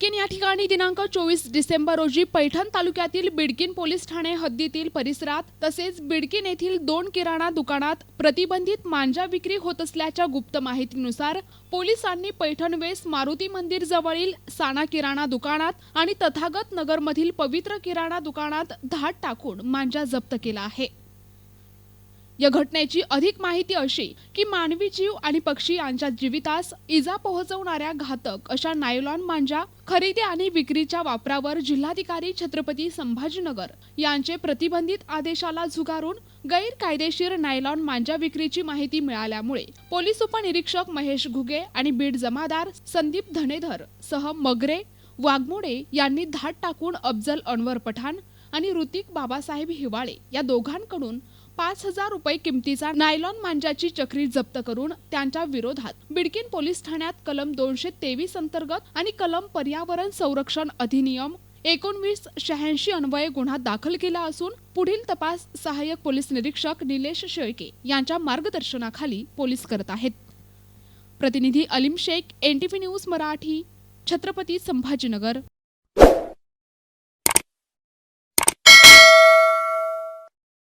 किन या ठिकाणी दिनांक चोवीस डिसेंबर रोजी पैठण तालुक्यातील बिडकीन पोलीस ठाणे हद्दीतील परिसरात तसेच बिडकीन येथील दोन किराणा दुकानात प्रतिबंधित मांजा विक्री होत असल्याच्या गुप्त माहितीनुसार पोलिसांनी पैठण वेस मारुती मंदिर जवळील साना किराणा दुकानात आणि तथागत नगरमधील पवित्र किराणा दुकानात धाड टाकून मांजा जप्त केला आहे. या घटनेची अधिक माहिती अशी की मानवी जीव आणि पक्षी यांच्या जीवितास इजा पोहोचवणाऱ्या घातक अशा नायलॉन मांजा खरेदी आणि विक्रीच्या वापरावर जिल्हाधिकारी छत्रपती संभाजीनगर यांचे प्रतिबंधित आदेशाला झुगारून गैरकायदेशीर नायलॉन मांजा विक्रीची माहिती मिळाल्यामुळे पोलीस उपनिरीक्षक महेश घुगे आणि बीड जमादार संदीप धनेधर सह मगरे वाघमोडे यांनी धाड टाकून अफजल अनवर पठाण आणि ऋतिक बाबासाहेब हिवाळे या दोघांकडून पाच हजार रुपये किमतीचा नायलॉन मांजाची चक्री जप्त करून त्यांच्या विरोधात बिडकीन पोलीस ठाण्यात कलम दोनशे तेवीस अंतर्गत आणि कलम पर्यावरण संरक्षण अधिनियम एकोणवीस शहाऐंशी अन्वये गुन्हा दाखल केला असून पुढील तपास सहाय्यक पोलीस निरीक्षक निलेश शेळके यांच्या मार्गदर्शनाखाली पोलीस करत आहेत. प्रतिनिधी अलीम शेख एनटीव्ही न्यूज मराठी छत्रपती संभाजीनगर.